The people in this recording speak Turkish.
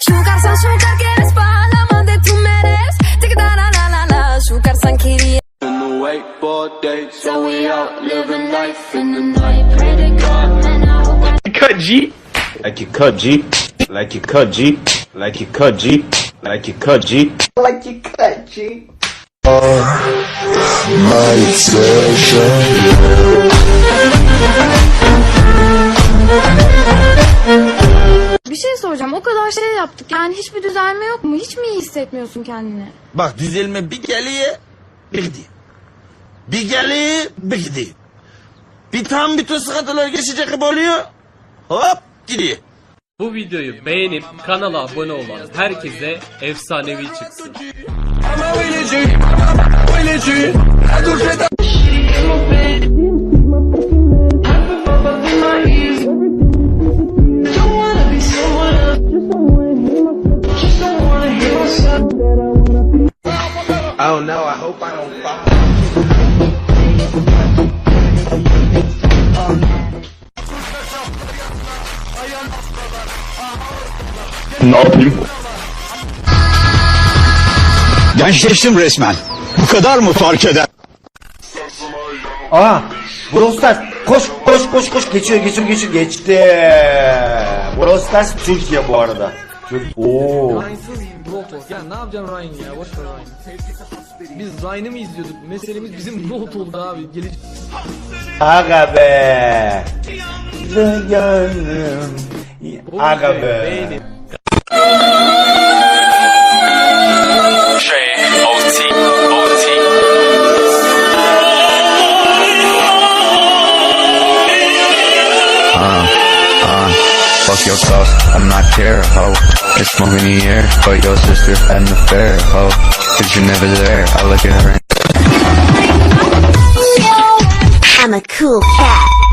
Sugar san sugar que eres para la más de tu meres. Tic da la la la la. Sugar san quería. In the wait for days, So we out living life in the night. Pray to God, man, I hope I Cut G. Like you cut G. Like you cut G. Like you cut G. Like you cut G. Like you cut G. Bir şey soracağım. O kadar şey yaptık. Yani hiçbir düzelme yok mu? Hiç mi iyi hissetmiyorsun kendini? Bak düzelme bir geliyor bir gidiyor. Bir geliyor bir gidiyor. Bir tam bütün sıkıntılar geçecek gibi oluyor. Hop gidiyor. Bu videoyu beğenip kanala abone olan herkese efsanevi çıksın. Oh no, I hope I don't fall. Ne yapayım? Gençleştim resmen. Bu kadar mı fark eder? Aa, Brawl Stars. Koş, koş, koş, koş. Geçiyor, geçiyor, geçiyor. Geçti. Brawl Stars Türkiye bu arada. Oo. Ryan'sız Talk. Ya ne yapacaksın Ryan ya? Boş ver Ryan. Biz Ryan'ı mı izliyorduk? Meselemiz bizim Brawl oldu abi. Gelecek Aga be. Gönlüm. Aga be. beğenin. Fuck your thoughts, I'm not care, ho. It's smoke in the air, but your sister and the fair, ho. Cause you're never there, I look at her I'm a cool cat.